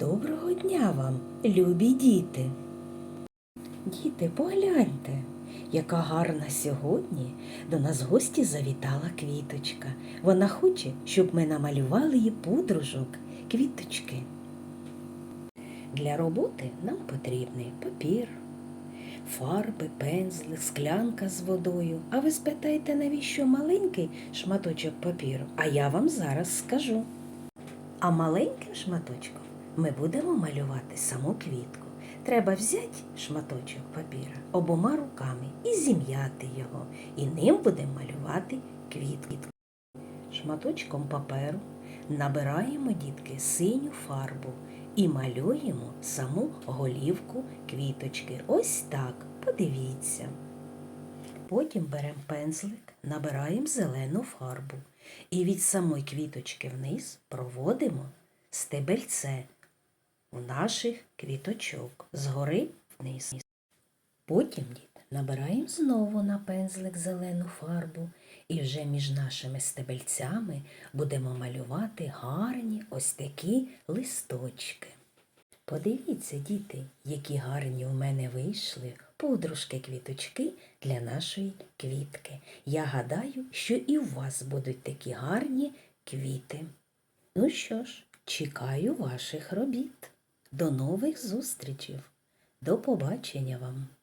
Доброго дня вам, любі діти. Діти, погляньте, яка гарна сьогодні до нас в гості завітала квіточка. Вона хоче, щоб ми намалювали їй подружок квіточки. Для роботи нам потрібний папір, фарби, пензли, склянка з водою. А ви спитаєте, навіщо маленький шматочок папіру? А я вам зараз скажу. А маленьким шматочком ми будемо малювати саму квітку. Треба взяти шматочок папіра обома руками і зім'яти його. І ним будемо малювати квітку. Шматочком паперу набираємо дітки синю фарбу і малюємо саму голівку квіточки. Ось так. Подивіться. Потім беремо пензлик, набираємо зелену фарбу і від самої квіточки вниз проводимо стебельце у наших квіточок згори вниз. Потім дід, набираємо знову на пензлик зелену фарбу і вже між нашими стебельцями будемо малювати гарні ось такі листочки. Подивіться, діти, які гарні у мене вийшли подружки-квіточки для нашої квітки. Я гадаю, що і у вас будуть такі гарні квіти. Ну що ж, чекаю ваших робіт. До нових зустрічів. До побачення вам!